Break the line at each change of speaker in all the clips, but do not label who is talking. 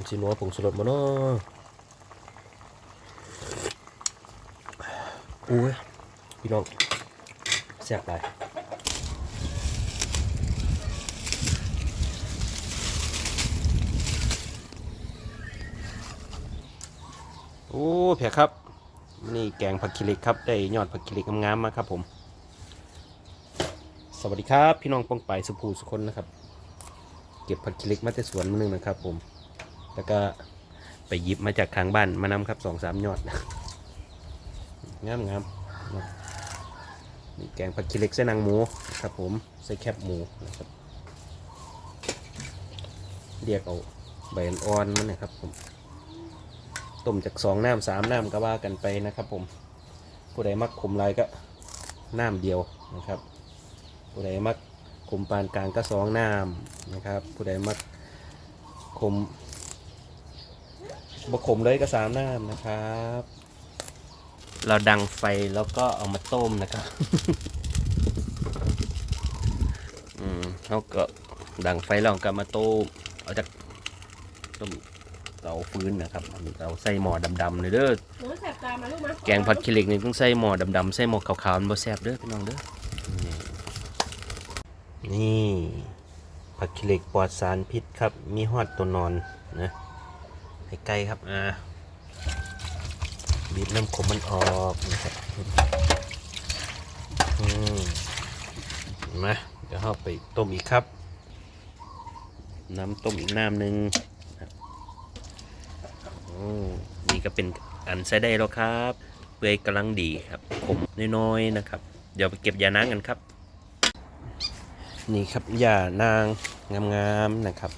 มันสินัวผงสุรสบ่เนาะอุ้ยพี่น้องแซ่บหลายโอ้เพียครับนี่แกงผักคิริกครับ ได้ยอดผักคิริกงามๆมาครับผม สวัสดีครับ พี่น้องป้องไปสุภูสุคนนะครับ เก็บผักคิริกมาแต่สวนมาหนึงนะครับผม แล้วก็ไปหยิบมาจากข้างบ้านมานำครับสองสามยอดงามงามนี่แกงผักคิริกใส่หนางหมูครับผมใส่แคบหมูนะครับเรียกเอาใบอ่อนมันนะครับผมต้มจากสองน้ำสามน้ำก็ว่ากันไปนะครับผมผู้ใดมักขมลายก็น้ำเดียวนะครับผู้ใดมักขมปานกลางก็สองน้ำนะครับผู้ใดมักขม บะขมเลยก็สามน้ำนะครับ เราดังไฟแล้วก็เอามาต้มนะครับ อืมเราก็ดังไฟแล้วก็มาต้มเอาจากต้มเตาฟืนนะครับเราใส่หม้อดำๆเลยเด้อ
หนูแสบตามาลูกมา
แกงผัดขี้เหล็กนี่ต้องใส่หม้อดำๆใส่หม้อขาวๆมันบ่แซ่บเด้อพี่น้องเด้อนี่ผักขี้เหล็กปลอดสารพิษครับ มีฮอดตัวนอนนะ ให้ไก่ครับอ่าบีบน้ำขมมันออกนะครับอืมมาเดี๋ยวเราไปต้มอีกครับ น้ำต้มอีกน้ำหนึ่งโอ้นี่ก็เป็นอันใช้ได้แล้วครับเปื่อยกำลังดีครับขมน้อยๆนะครับ เดี๋ยวไปเก็บยานางกันครับ นี่ครับยานางงามๆนะครับ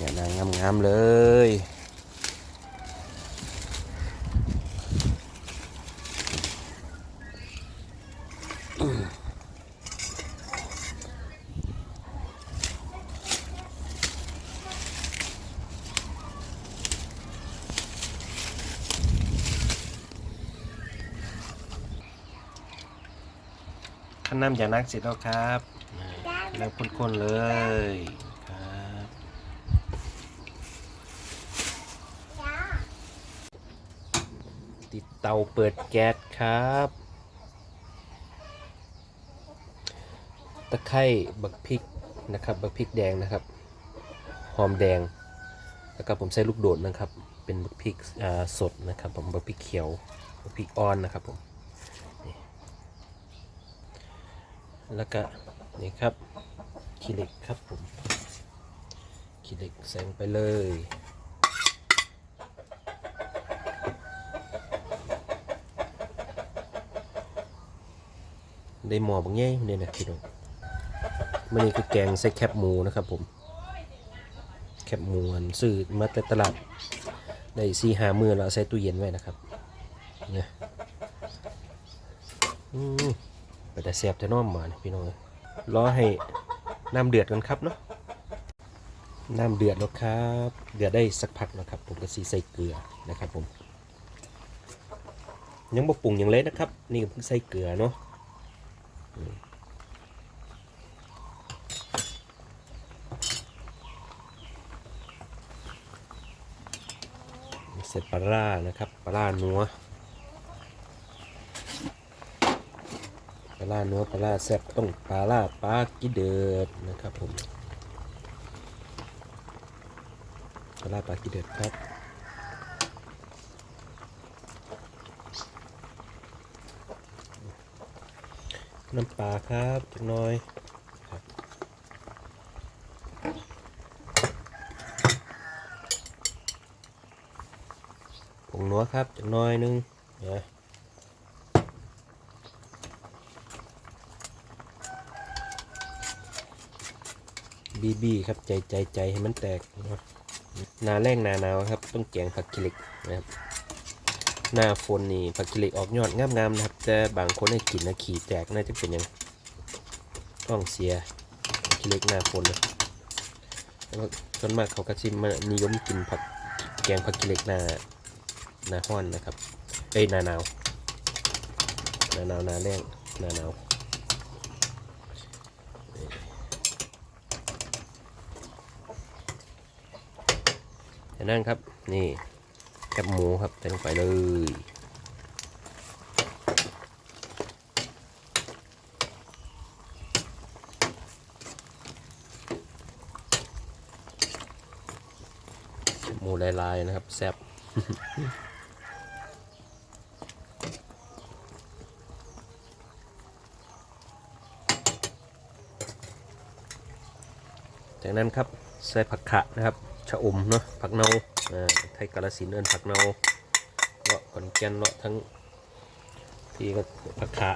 ยานางงามๆเลย ขั้นน้ำยานางเสร็จแล้วครับ แล้วข้นๆเลยครับ ติดเตาเปิดแก๊สครับ ตะไคร้บักพริกนะครับ บักพริกแดงนะครับ หอมแดง แล้วก็ผมใส่ลูกโดดนะครับ เป็นบักพริกสดนะครับ ผมบักพริกเขียว บักพริกอ่อนนะครับผม แล้วก็นี่ครับขี้เหล็กครับผมขี้เหล็กใส่ลงไปเลย ได้หมอบางแง่เนี่ยนะพี่น้องมันนี่คือแกงใส่แคบหมูนะครับผม แคบหมูอันซื้อมาแต่ตลาดได้สี่หามือแล้วใส่ตู้เย็นไว้นะครับเนี่ยอืมไปแต่แซบแต่น้อมมาเนี่ยพี่น้องเอ้ยรอให้น้ำเดือดกันครับเนาะน้ำเดือดแล้วครับ เดือดได้สักพักแล้วครับ ผมก็สีใส่เกลือนะครับผมยังบ่ปรุงอย่างเล็นะครับ นี่ก็เพิ่งใส่เกลือเนาะ อืมใส่ปลาร่านะครับปลาร่านัวปลาล่าเนื้อปลาล่าแซ่บต้องปลาล่าปลากิเดือดนะครับผมปลาล่าปลากิเดือดครับ น้ำปลาครับจักหน้อยครับผงนัวครับจักหน้อยหนึงนะบีบีครับใจใจใจให้มันแตกนะหนาแรงหนาหนาวครับ ต้องแกงผักกิเล็กนะครับ หน้าฝนนี่ผักกิเลกออกยอดงามๆนะครับ แต่บางคนให้กินนะขี่แตกน่าจะเป็นยังท้องเสียผักกิเลกหน้าฝนนะแต่ว่าส่วนมากเขาก็ชิมมานิยมกินผักแกงผักกิเลกหน้าหน้าห้อนนะครับเอ้ยหน้าหนาวหน้าหนาวหน้าแรงหน้าหนาวนั้นครับนี่ คบหมูครับใส่ลงไปเลยหมูลายๆนะครับแซ่บจากนั้นครับใส่ผักขะนะครับ ชะอมเนาะผักเนา่า ไทยกาลสินเอินผักเนาเลาะขอนแก่นเลาะทั้งที่ก็ผักขะ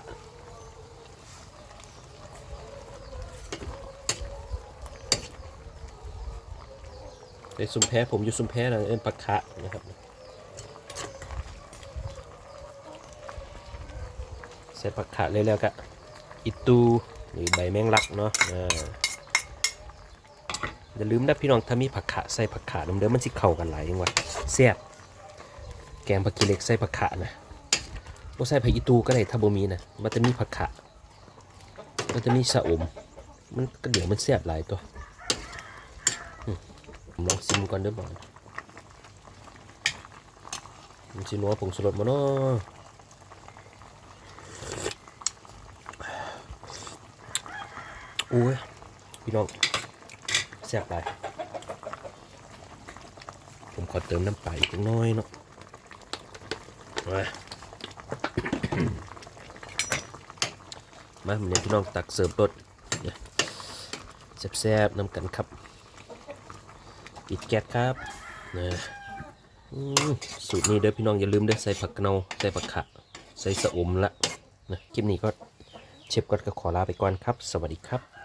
ในซุมแพ้ผมอยู่ซุมแพ้นะเอินผักขะนะครับใส่ผักขะเลยแล้วก็อิตูหรือใบแมงลักเนาะ อย่าลืมนะพี่น้องถ้ามีผักขะใส่ผักขะน้ำเด้อมันสิเข้ากันหลายจังวะแซ่บแกงผักกีเล็กใส่ผักขะนะบ่ใส่ผักอีตูก็ได้ถ้าบ่มีนะมันจะมีผักขะมันจะมีสะอมมันก็เดี๋ยวมันแซ่บหลายตัวมผมลองซิมก่อนเด้อบ่มันสินัวผงสุรสบ่เนาะโอ้ยพี่น้อง แซ่บไปผมขอเติมน้ำปลาอีกน้อยเนาะมามาเหมือนพี่น้องตักเสร์ฟรสเนี่ยแซ่บๆน้ำกันครับ ปิดแก๊สครับนะสูตรนี้เด้อพี่น้องอย่าลืมเด้อใส่ผักเนาใส่ผักขะใส่สะอมละนะคลิปนี้ก็เชฟก็ขอลาไปก่อนครับ สวัสดีครับ